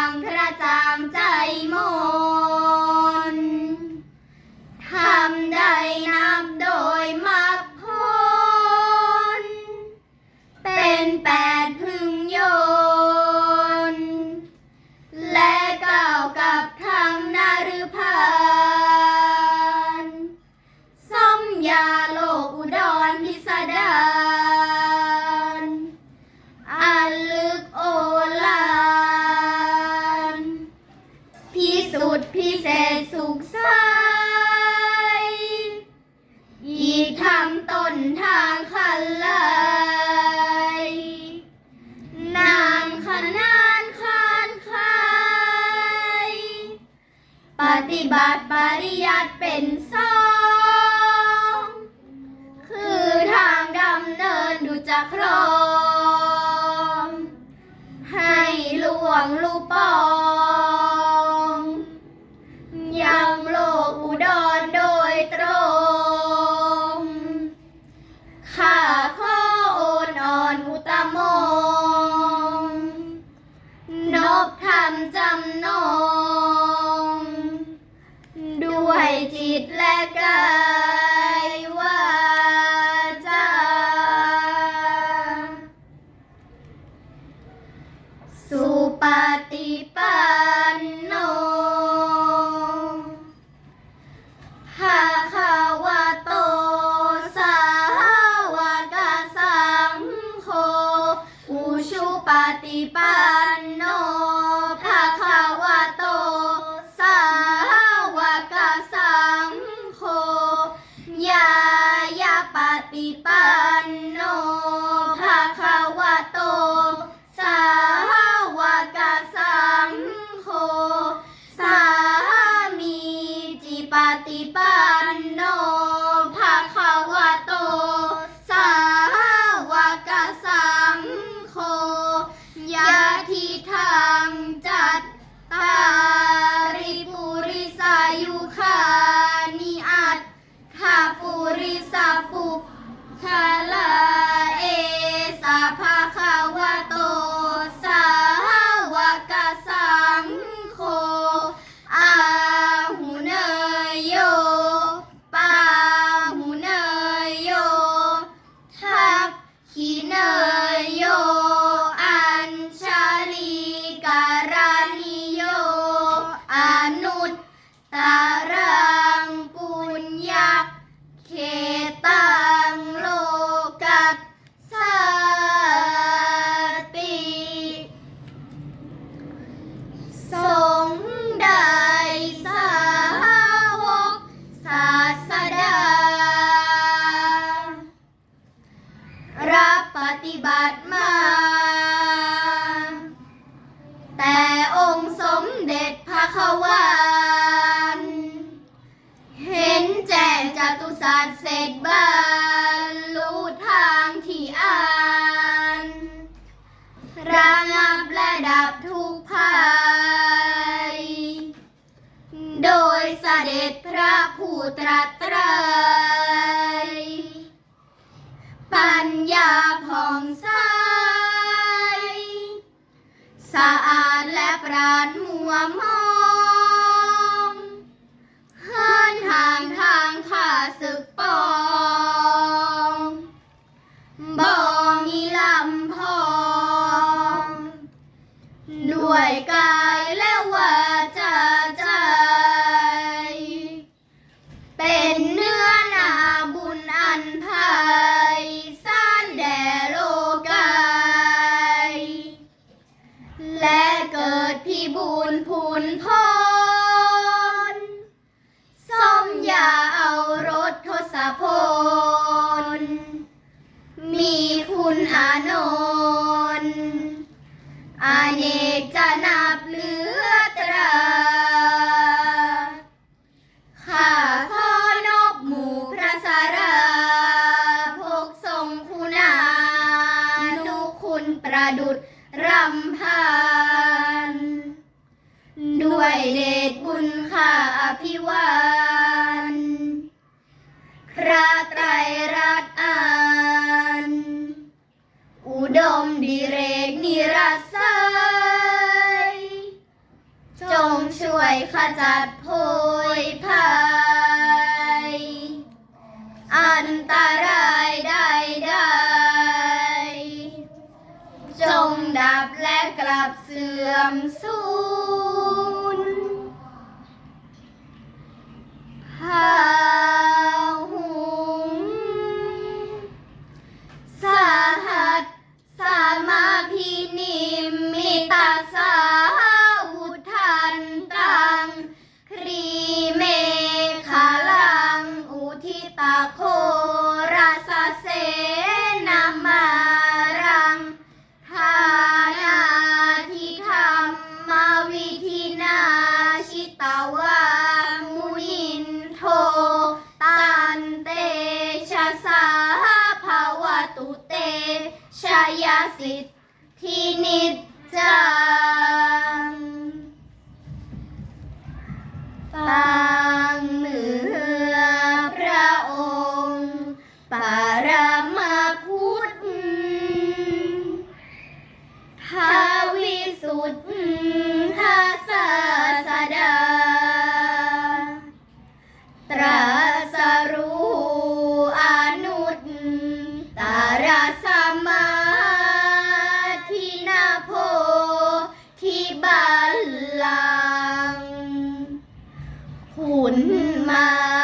างพระจางใจมนทำได้นะ ดพิเศษสุขใส อีกทำต้นทางขันไหยนางขนานคานคายปฏิบัติปริยัติเป็นสองคือทางดำเนินดูจะครอง ให้หลวงลูกปอง ตและกายว่าจะสุปฏิปันโนภาคาวโต สาวกสังโฆอุชุปฏิปัน ภคะวันเห็นแจ้งจตุศาสตร์เสร็จบันรู้ทางที่อันระงับและดับทุกภัย โดยเสด็จพระผู้ตรัสไตรปัญญาผ่องใส สะอาดและปราดมัวมอง ขจัดโพยภัย อันตรายใดใดจงดับและกลับเสื่อมสูญหา เตชยสิทธินิจจังปางมือพระองค์ปารมพุทธทวิสุทธาศาสดาตรา ที่บ้านหลังก์ขุนมา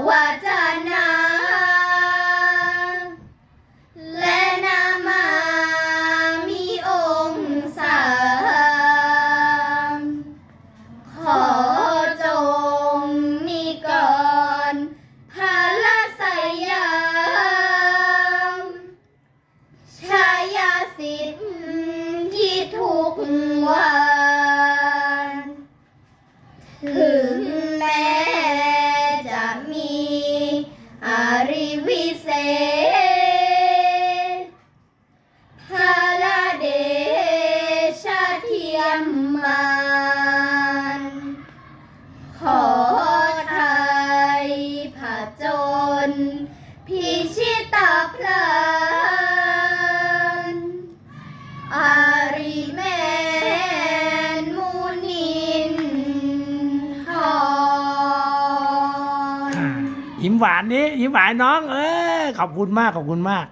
what เศษพระลาเดชเทียมมันขอไทยผาจน พิชิตาพรานอาริเมนมูนินทอน ยิ้มหวานดิยิ้มหวานน้อง เอ้ย ขอบคุณมากขอบคุณมาก